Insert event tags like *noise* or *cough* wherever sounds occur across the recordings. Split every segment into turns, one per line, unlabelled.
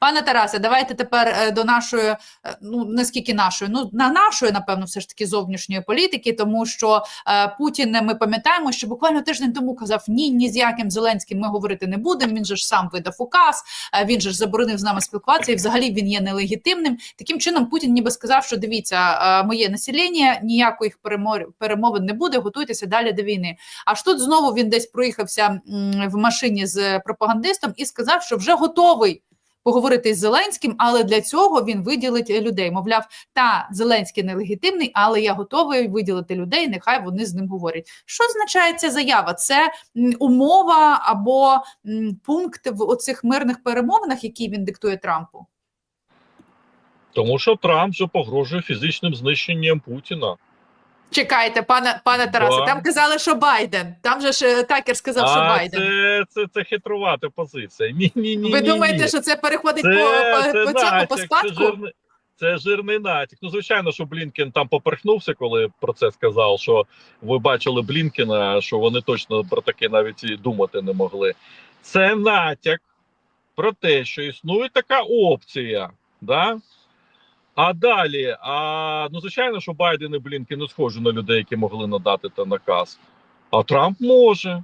Пане Тарасе, давайте тепер е, до нашої, е, ну наскільки нашої, ну на нашої, напевно, все ж таки зовнішньої політики, тому що е, Путін, ми пам'ятаємо, що буквально тиждень тому казав: ні, ні з яким Зеленським ми говорити не будемо. Він же ж сам видав указ, е, він же ж заборонив з нами спілкуватися, і взагалі він є нелегітимним. Таким чином, Путін ніби сказав, що дивіться, моє населення ніяких перемовин не буде. Готуйтеся далі до війни. Аж тут знову він десь проїхався в машині з пропагандистом і сказав, що вже готовий поговорити з Зеленським, але для цього він виділить е, людей. Мовляв, та Зеленський нелегітимний, але я готовий виділити людей. Нехай вони з ним говорять. Що означає ця заява? Це умова або пункт в оцих мирних перемовинах, які він диктує Трампу.
Тому що Трамп вже погрожує фізичним знищенням Путіна.
Чекайте, пане пане Тарасе. Там казали, що Байден. Там же ж е, Такер сказав, що
а
Байден.
це, це, це хитрувата позиція. Ні, ні, ні.
Ви
ні,
думаєте,
ні.
що це переходить
це,
по,
це
по, по цьому по
натяк,
спадку?
Це жирний, це жирний натяк. Ну, звичайно, що Блінкен там поперхнувся, коли про це сказав. Що ви бачили Блінкена, що вони точно про таке навіть і думати не могли. Це натяк про те, що існує така опція. Да? А далі, а, ну звичайно, що Байден і Блінкен не схожі на людей, які могли надати та наказ. А Трамп може.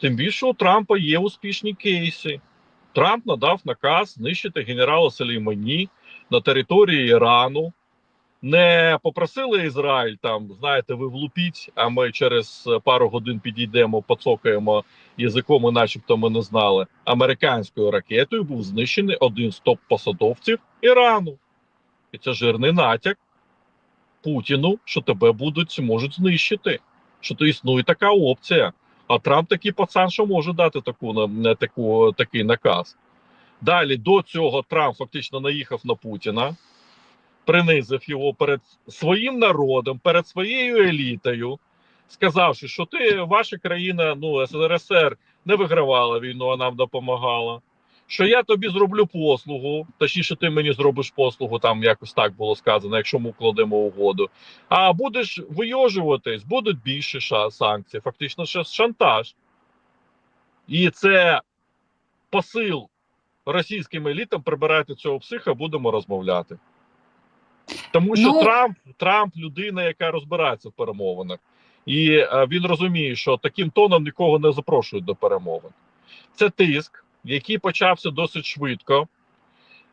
Тим більше у Трампа є успішні кейси. Трамп надав наказ знищити генерала Салімані на території Ірану. Не попросили Ізраїль там, знаєте, ви влупіть, а ми через пару годин підійдемо, поцокаємо язиком, і начебто ми не знали. Американською ракетою був знищений один з топ-посадовців Ірану. І це жирний натяк Путіну, що тебе будуть можуть знищити. Що то існує така опція. А Трамп такий пацан, що може дати таку таку такий наказ. Далі до цього Трамп фактично наїхав на Путіна, принизив його перед своїм народом, перед своєю елітою, сказавши, що ти, ваша країна, ну СРСР, не вигравала війну, а нам допомагала. Що я тобі зроблю послугу, точніше, ти мені зробиш послугу, там якось так було сказано, якщо ми укладемо угоду. А будеш вийожуватись, будуть більше санкцій, фактично ще шантаж. І це посил російським елітам прибирайте цього психа, будемо розмовляти. Тому що
Ну-
Трамп, Трамп людина, яка розбирається в перемовинах, і е, він розуміє, що таким тоном нікого не запрошують до перемовин. Це тиск, який почався досить швидко.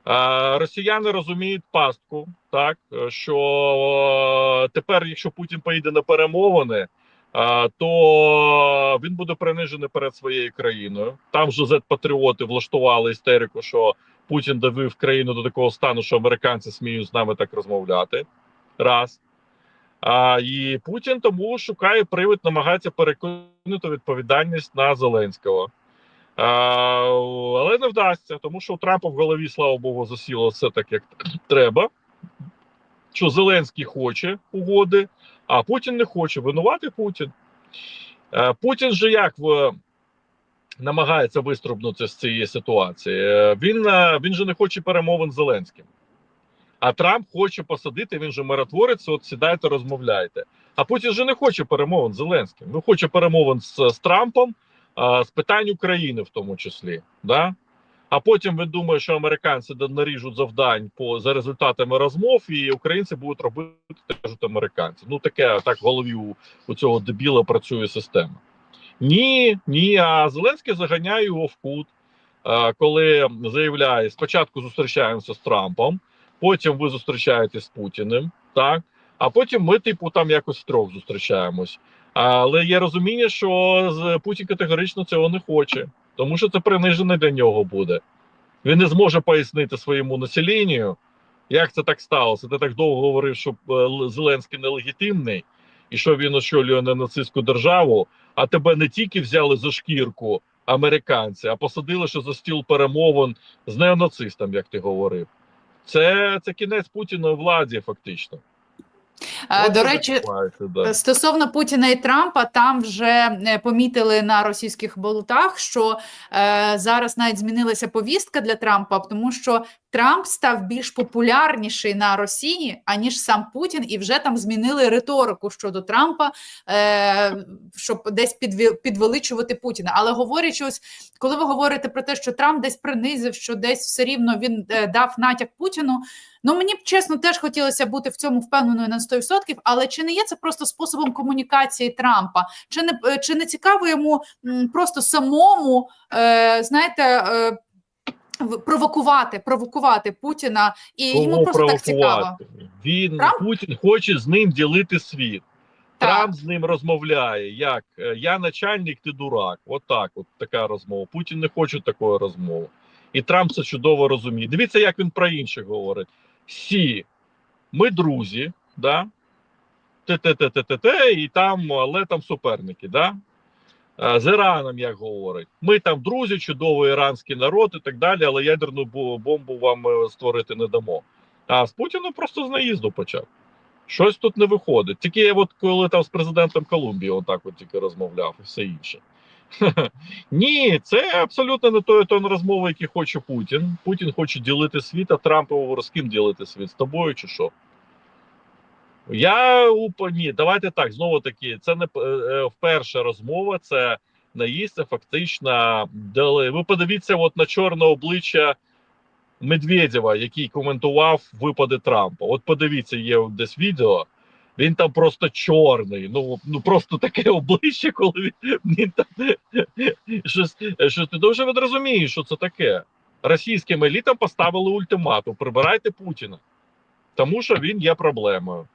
Е, Росіяни розуміють пастку, так е, що е, тепер, якщо Путін поїде на перемовини, то він буде принижений перед своєю країною. Там же зет-патріоти влаштували істерику, що Путін довів країну до такого стану, що американці сміють з нами так розмовляти. Раз. А, і Путін тому шукає привід, намагається перекинути відповідальність на Зеленського. Але не вдасться, тому що у Трампа в голові, слава Богу, засіло все так, як треба. Що Зеленський хоче угоди, а Путін не хоче. Винувати Путін. Е, Путін же як в, намагається вистрибнути з цієї ситуації. Е, Він, е, він же не хоче перемовин з Зеленським. А Трамп хоче посадити, він же миротворець, от сідайте, розмовляйте. А Путін же не хоче перемовин з Зеленським. Він хоче перемовин з, з Трампом, з питань України в тому числі. Да? А потім він думає, що американці наріжуть завдань по за результатами розмов, і українці будуть робити те, що американці. Ну таке так в голові у, у цього дебіла працює система. Ні, ні. А Зеленський заганяє його в кут, коли заявляє: спочатку зустрічаємося з Трампом, потім ви зустрічаєтесь з Путіним, так а потім ми, типу, там якось втрьох зустрічаємось. Але є розуміння, що Путін категорично цього не хоче, тому що це принижене для нього буде. Він не зможе пояснити своєму населенню, як це так сталося. Ти так довго говорив, що е, Зеленський нелегітимний, і що він очолює не нацистську державу, а тебе не тільки взяли за шкірку американці, а посадили ще за стіл перемовин з неонацистом, як ти говорив. Це, це кінець Путіна у владі, фактично.
Е,
От
До речі,
да.
Стосовно Путіна і Трампа, там вже е, помітили на російських болотах, що е, зараз навіть змінилася повістка для Трампа, тому що Трамп став більш популярніший на Росії, аніж сам Путін, і вже там змінили риторику щодо Трампа, е, щоб десь підвеличувати Путіна. Але говорячи, ось коли ви говорите про те, що Трамп десь принизив, що десь все рівно він е, дав натяк Путіну. Ну мені б чесно теж хотілося бути в цьому впевненою на 100%, але чи не є це просто способом комунікації Трампа? Чи не е, чи не цікаво йому просто самому е, знаєте? Е, Провокувати, провокувати Путіна, і йому
Кого
просто так цікаво.
провокувати? Він
Трамп?
Путін хоче з ним ділити світ.
Так.
Трамп з ним розмовляє. Як Е, я начальник, ти дурак. От от така розмова. Путін не хоче такої розмови. І Трамп це чудово розуміє. Дивіться, як він про інших говорить. Сі, ми друзі, да? те-те-те-те-те, і там, але там суперники, да? Е, З Іраном, як говорить, ми там друзі, чудовий іранський народ і так далі, але ядерну бомбу вам е, створити не дамо. А з Путіним просто з наїзду почав. Щось тут не виходить. Тільки я от коли там з президентом Колумбії отак от тільки розмовляв і все інше. *laughs* Ні, це абсолютно не той тон розмови, який хоче Путін. Путін хоче ділити світ, а Трамп говорить, з ким ділити світ? З тобою чи що? Я ні, давайте так. Знову таки, це не п- е, вперше розмова, це наїзд, це фактично. дали- Ви подивіться от на чорне обличчя Медведєва, який коментував випади Трампа. От подивіться, є десь відео. Він там просто чорний. Ну ну просто таке *laughs* обличчя, коли він, він там щось, щось ти дуже розумієш, що це таке. Російським елітам поставили ультиматум: прибирайте Путіна, тому що він є проблемою.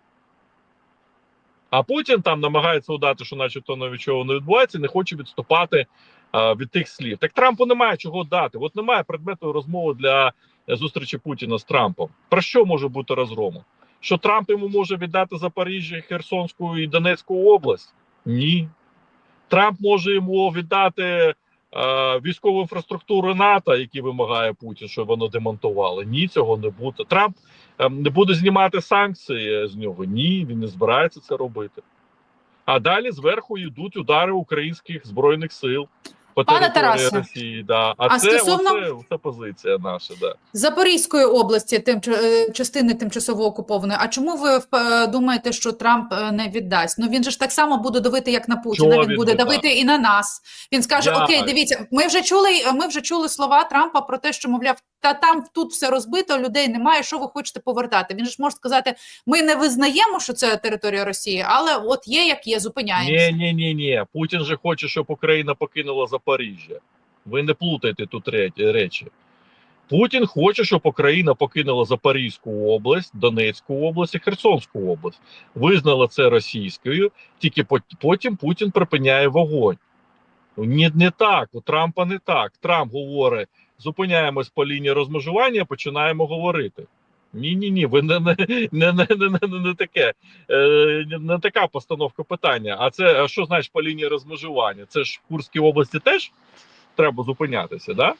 А Путін там намагається удати, що начебто нічого не відбувається, не хоче відступати а, від тих слів. Так Трампу немає чого дати. От немає предмету розмови для е, зустрічі Путіна з Трампом. Про що може бути розгрому? Що Трамп йому може віддати Запоріжжя, Херсонську і Донецьку область? Ні. Трамп може йому віддати е, військову інфраструктуру НАТО, які вимагає Путін, щоб воно демонтувало. Ні, цього не буде. Трамп буде знімати санкції з нього. Ні, він не збирається це робити. А далі зверху йдуть удари українських збройних сил по
Пане Тарасе,
Росії. Да. А,
а
це
стосовно-
оце, оце позиція наша. Да.
Запорізької області, тим е, частини тимчасово окупованої. А чому ви е, думаєте, що Трамп е, не віддасть? Ну він же ж так само буде давити, як на Путіна.
Чого
Він буде давити і на нас. Він скаже:
Я-
Окей, дивіться, ми вже чули. Ми вже чули слова Трампа про те, що мовляв, та там тут все розбито, людей немає. Що ви хочете повертати? Він ж може сказати: ми не визнаємо, що це територія Росії, але от є як є, зупиняємося.
Ні, ні, ні, ні. Путін же хоче, щоб Україна покинула Запоріжжя. Ви не плутайте тут речі. Путін хоче, щоб Україна покинула Запорізьку область, Донецьку область і Херсонську область. Визнала це російською, тільки потім Путін припиняє вогонь. Ні, не так. У Трампа не так. Трамп говорить: зупиняємось по лінії розмежування, починаємо говорити. Ні, ні, ні, ви не, не, не, не, не, не, таке. Е, не така постановка питання. А це а що значить по лінії розмежування? Це ж в Курській області теж треба зупинятися, да?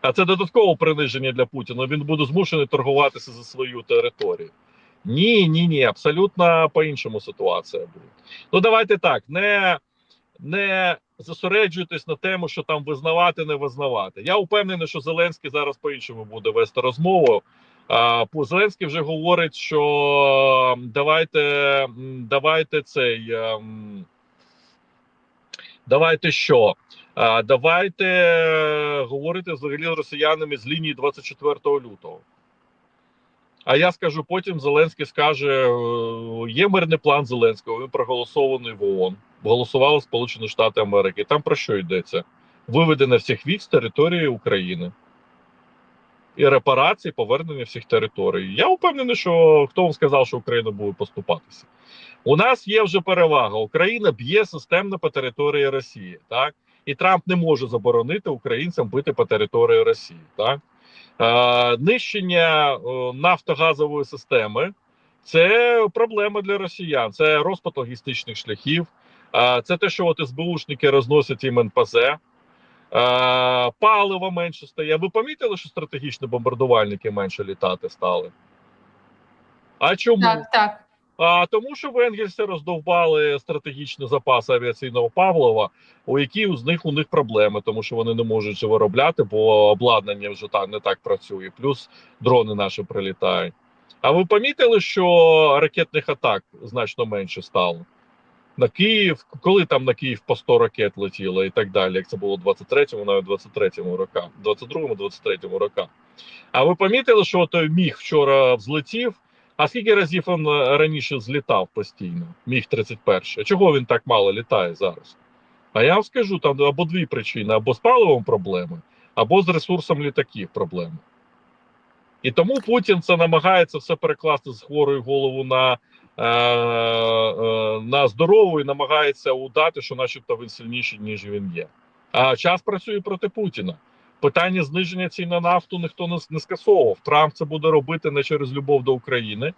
А це додаткове приниження для Путіна. Він буде змушений торгуватися за свою територію. Ні, ні, ні, абсолютно по-іншому ситуація буде. Ну давайте так, не, не зосереджуйтесь на тему, що там визнавати, не визнавати. Я впевнений, що Зеленський зараз по-іншому буде вести розмову. Зеленський вже говорить, що давайте, давайте цей. ем, Давайте що? Давайте е, говорити взагалі з росіянами з лінії 24 лютого. А я скажу потім: Зеленський скаже: е, є мирний план Зеленського, він проголосований в ООН. Голосували Сполучені Штати Америки. Там про що йдеться? Виведення всіх військ з території України. І репарації, повернення всіх територій. Я впевнений, що хто вам сказав, що Україна буде поступатися. У нас є вже перевага. Україна б'є системно по території Росії, так і Трамп не може заборонити українцям бити по території Росії. Так е, нищення е, нафтогазової системи це проблема для росіян. Це розпад логістичних шляхів. Це те, що от СБУшники розносять їм НПЗ. Паливо менше стає. Ви помітили, що стратегічні бомбардувальники менше літати стали? А чому?
Так, так.
А тому, що в Енгельсі роздовбали стратегічний запас авіаційного Павлова, у які з них у них проблеми, тому що вони не можуть виробляти, бо обладнання вже так не так працює. Плюс дрони наші прилітають. А ви помітили, що ракетних атак значно менше стало? На Київ, коли там на Київ по 100 ракет летіло і так далі, як це було в 23-му, навіть 23-му роках, 22-му, 23-му роках. А ви помітили, що той міг вчора взлетів? А скільки разів він е, раніше злітав постійно? Міг 31. Чого він так мало літає зараз? А я вам скажу: там або дві причини: або з паливом проблеми, або з ресурсом літаків проблеми. І тому Путін це намагається все перекласти з хворої голову на, на здорову і намагається удати, що начебто він сильніший, ніж він є. А час працює проти Путіна. Питання зниження цін на нафту ніхто не, не скасовував. Трамп це буде робити не через любов до України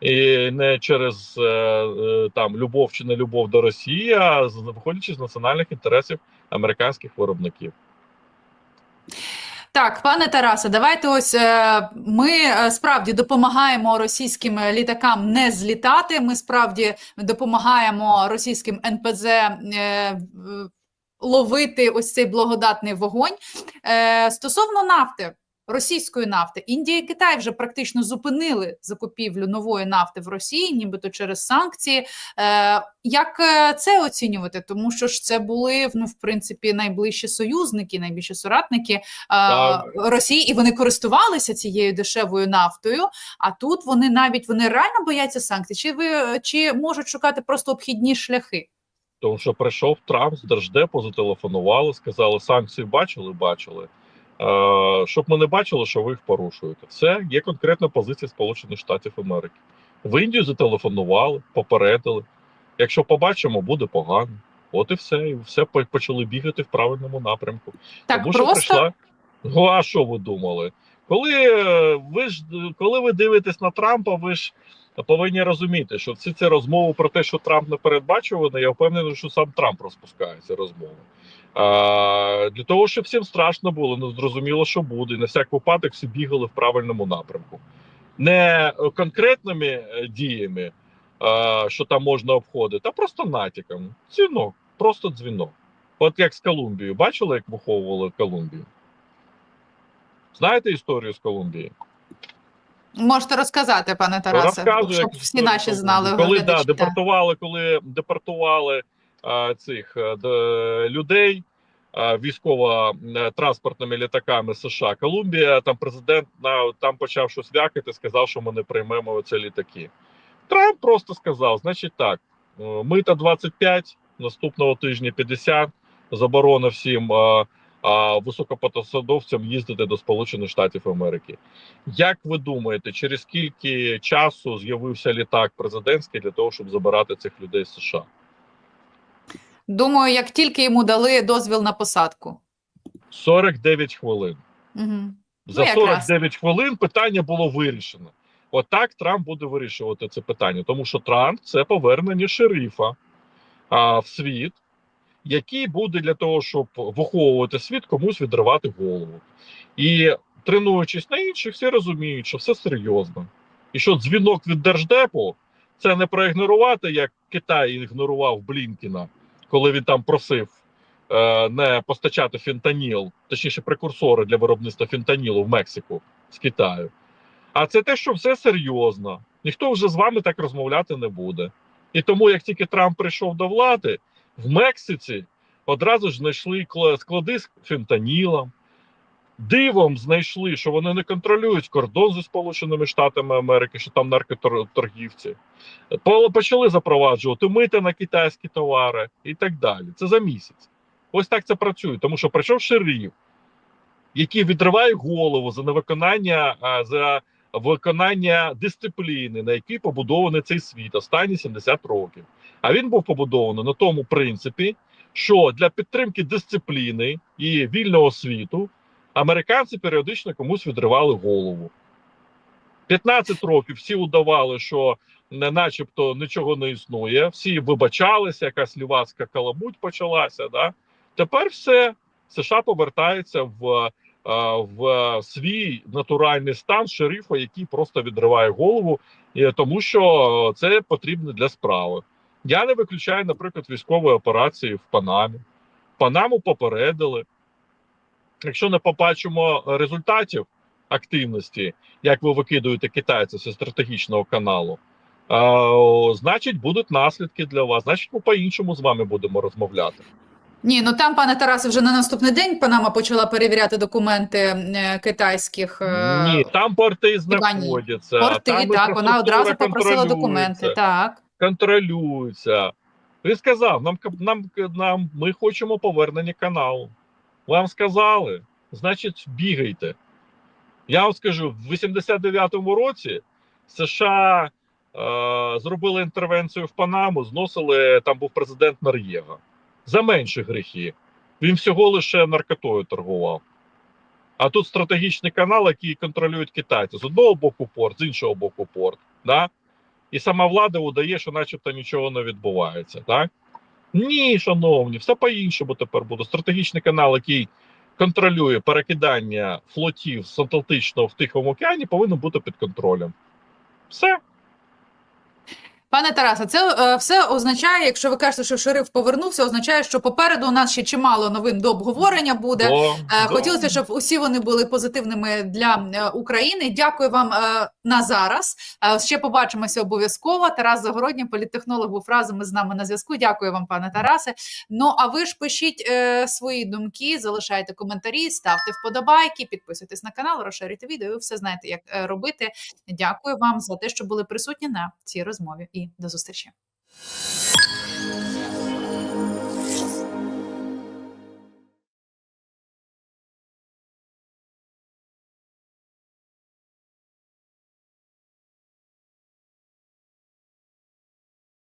і не через е, е, там любов чи не любов до Росії, а виходячи з національних інтересів американських виробників.
Так, пане Тарасе, давайте ось е, ми е, справді допомагаємо російським літакам не злітати. Ми справді допомагаємо російським НПЗ е, ловити ось цей благодатний вогонь. Стосовно нафти. Російської нафти Індія і Китай вже практично зупинили закупівлю нової нафти в Росії, нібито через санкції. Е, як е, це оцінювати? Тому що ж це були ну, в принципі найближчі союзники, найбільші соратники е,
Так.
Росії, і вони користувалися цією дешевою нафтою. А тут вони навіть вони реально бояться санкцій, чи ви чи можуть шукати просто обхідні шляхи?
Тому що прийшов Трамп з Держдепу, зателефонували, сказали, санкції бачили, бачили. Е, щоб ми не бачили, що ви їх порушуєте. Це є конкретна позиція Сполучених Штатів Америки. В Індію зателефонували, попередили. Якщо побачимо, буде погано. От і все, і все почали бігати в правильному напрямку.
Так
Тому що прийшла. Ну, а що ви думали? Коли е, ви ж коли ви дивитесь на Трампа, ви ж повинні розуміти, що всі ці розмови про те, що Трамп не передбачуваний, я впевнений, що сам Трамп розпускає ці розмови. А, для того, щоб всім страшно було, ну зрозуміло, що буде. І на всяк випадок всі бігали в правильному напрямку. Не е, конкретними е, діями, а, що там можна обходити, а просто натяком. Дзвінок, просто дзвінок. От як з Колумбією. Бачили, як виховували Колумбію? Знаєте історію з Колумбії?
Можете розказати, пане Тарасе,
Розказую,
щоб всі наші знали.
Коли да, депортували, коли депортували а, цих а, д- людей а, військово-транспортними літаками США Колумбія, там президент на там почав щось вякати, сказав, що ми не приймемо ці літаки. Трамп просто сказав: значить так, е, мита 25, наступного тижня 50, заборона всім а, а, високопосадовцям їздити до Сполучених Штатів Америки. Як ви думаєте, через скільки часу з'явився літак президентський для того, щоб забирати цих людей з США?
Думаю, як тільки йому дали дозвіл на посадку.
49 хвилин.
Угу.
За
Ну, якраз.
49 хвилин питання було вирішено. Отак Трамп буде вирішувати це питання, тому що Трамп це повернення шерифа а, в світ, який буде для того, щоб виховувати світ, комусь відривати голову. І тренуючись на інших, всі розуміють, що все серйозно. І що дзвінок від Держдепу це не проігнорувати, як Китай ігнорував Блінкіна, коли він там просив е, не постачати фентаніл, точніше, прекурсори для виробництва фентанілу в Мексику з Китаю. А це те, що все серйозно. Ніхто вже з вами так розмовляти не буде. І тому, як тільки Трамп прийшов до влади, в Мексиці одразу ж знайшли кла- склади з фентанілом. Дивом знайшли, що вони не контролюють кордон зі Сполученими Штатами Америки, що там наркоторгівці. Почали запроваджувати мити на китайські товари і так далі. Це за місяць. Ось так це працює, тому що прийшов шериф, який відриває голову за невиконання за виконання дисципліни, на якій побудований цей світ останні 70 років. А він був побудований на тому принципі, що для підтримки дисципліни і вільного світу американці періодично комусь відривали голову. 15 років всі удавали, що начебто нічого не існує. Всі вибачалися, якась лівацька каламуть почалася. Да? Тепер все США повертається в в свій натуральний стан шерифа, який просто відриває голову, тому що це потрібно для справи. Я не виключаю, наприклад, військової операції в Панамі. Панаму попередили. Якщо не побачимо результатів активності, як ви викидуєте китайців зі стратегічного каналу, значить будуть наслідки для вас. Значить, ми по-іншому з вами будемо розмовляти.
Ні, ну там, пане Тарасе, вже на наступний день Панама почала перевіряти документи е, китайських. е,
Ні, там порти знаходяться.
Порти,
там
так, вона одразу попросила документи. Так.
Контролюються. Він сказав: нам, нам, нам ми хочемо повернення каналу. Вам сказали, значить, бігайте. Я вам скажу, в 89-му році США е, зробили інтервенцію в Панаму, зносили там був президент Нар'єга. За менші гріхи. Він всього лише наркотою торгував. А тут стратегічний канал, який контролюють китайці. З одного боку порт, з іншого боку порт. Да? І сама влада удає, що начебто нічого не відбувається. Так? Ні, шановні, все по-іншому тепер буде. Стратегічний канал, який контролює перекидання флотів з Атлантичного в Тихому океані, повинен бути під контролем. Все.
Пане Тарасе, це е, все означає, якщо ви кажете, що шериф повернувся, означає, що попереду у нас ще чимало новин до обговорення буде.
До,
Е, Хотілося, щоб усі вони були позитивними для е, України. Дякую вам е, на зараз. Е, Ще побачимося обов'язково. Тарас Загородній, політтехнолог, був разом із нами на зв'язку. Дякую вам, пане Тарасе. Ну а ви ж пишіть е, свої думки, залишайте коментарі, ставте вподобайки, підписуйтесь на канал, розширюйте відео. Ви все знаєте, як робити. Дякую вам за те, що були присутні на цій розмові. І до зустрічі.